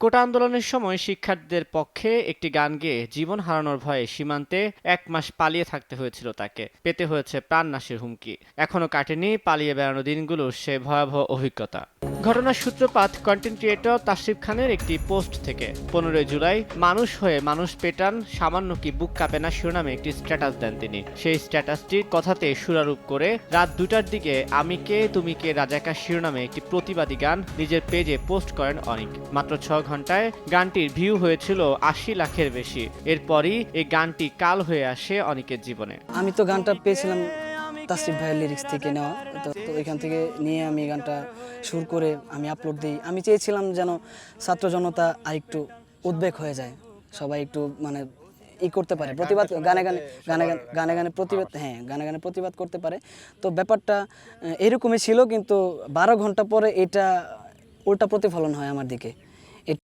কোটা আন্দোলনের সময় শিক্ষার্থীদের পক্ষে একটি গান গেয়ে জীবন হারানোর ভয়ে সীমান্তে এক মাস পালিয়ে থাকতে হয়েছিল তাকে। পেতে হয়েছে প্রাণ নাশের হুমকি। এখনও কাটেনি, পালিয়ে বেড়ানো দিনগুলোর সে ভয়াবহ অভিজ্ঞতা। ঘটনার সূত্রপাত কন্টেন্ট ক্রিয়েটর তাসিফ খানের একটি পোস্ট থেকে। পনেরোই জুলাই, মানুষ হয়ে মানুষ পেটান, সামান্য কি বুক কাঁপে না শিরোনামে একটি স্ট্যাটাস দেন তিনি। সেই স্ট্যাটাসটি কথাতে সুরারোপ করে, রাত দুটার দিকে আমি কে, তুমি কে রাজাকা শিরোনামে একটি প্রতিবাদী গান নিজের পেজে পোস্ট করেন অনিক। মাত্র ছ ঘন্টায় গানটির ভিউ হয়েছিল আশি লাখের বেশি। এরপরই এই গানটি কাল হয়ে আসে অনিকের জীবনে। আমি তো গানটা পেয়েছিলাম তাসরিফ ভাইয়ের লিরিক্স থেকে নেওয়া। তো তো এখান থেকে নিয়ে আমি গানটা সুর করে আমি আপলোড দিই। আমি চেয়েছিলাম যেন ছাত্র জনতা আরেকটু উদ্বেগ হয়ে যায়। সবাই একটু মানে ই করতে পারে প্রতিবাদ গানে গানে গানে গানে গানে গানে প্রতিবাদ হ্যাঁ গানে গানে প্রতিবাদ করতে পারে। তো ব্যাপারটা এরকমই ছিল কিন্তু বারো ঘণ্টা পরে এটা উল্টা প্রতিফলন হয় আমার দিকে।